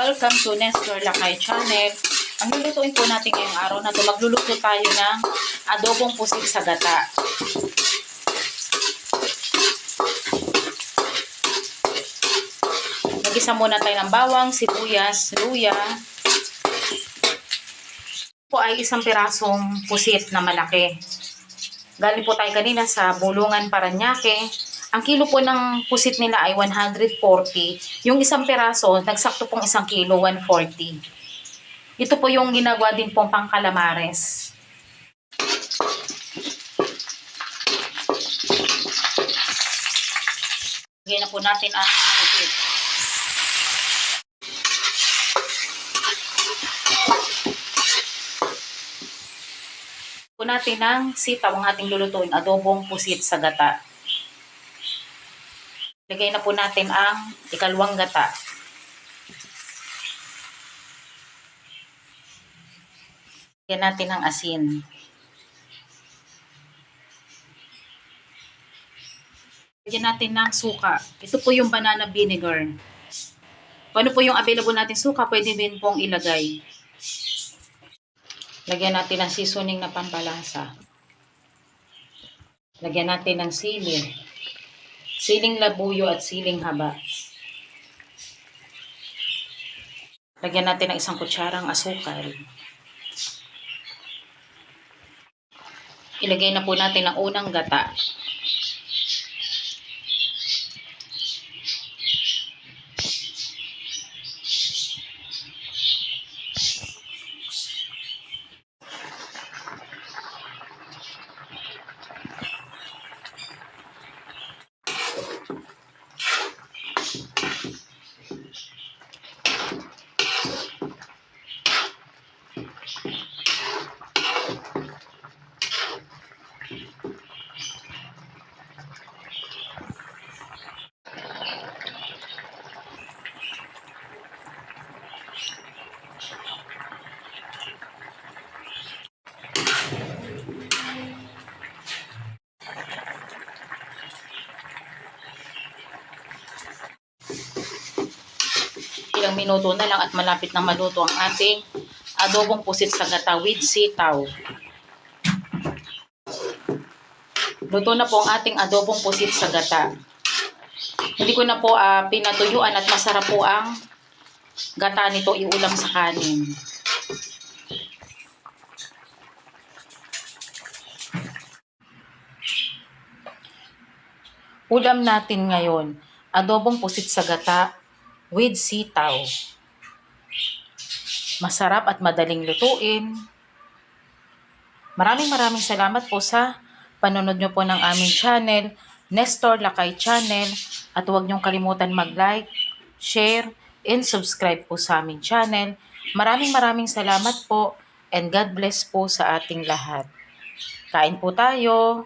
Welcome to Nestor Lakay Channel. Ang lulutuin po natin ngayong araw na to, magluluto tayo ng adobong pusit sa gata. Nagisa muna tayo ng bawang, sibuyas, luya. Po ay isang pirasong pusit na malaki. Galing po tayo kanina sa Bulungan, Paranaque. Ang kilo po ng pusit nila ay 140. Yung isang piraso, nagsakto pong isang kilo, 140. Ito po yung ginagawa din pong pang calamares. Lagyan na po natin ang pusit. po natin ng sitaw ang ating lulutuin, adobong pusit sa gata. Lagay na po natin ang ikalawang gata. Lagyan natin ng asin. Lagyan natin ng suka. Ito po yung banana vinegar. Kung ano po yung available natin suka, pwede din pong ilagay. Lagyan natin ng seasoning na pampalasa. Lagyan natin ng sili. Siling labuyo at siling haba. Lagyan natin ng isang kutsarang asukal. Ilagay na po natin ang unang gata. Ilang minuto na lang at malapit na maluto ang ating adobong pusit sa gata with sitaw. Luto na po ang ating adobong pusit sa gata. Hindi ko na po ah, pinatuyuan at masarap po ang gata nito iulam sa kanin. Ulam natin ngayon, adobong pusit sa gata with sitaw. Masarap at madaling lutuin. Maraming maraming salamat po sa panonood nyo po ng aming channel, Nestor Lakay Channel. At huwag nyong kalimutan mag-like, share, and subscribe po sa aming channel. Maraming maraming salamat po and God bless po sa ating lahat. Kain po tayo.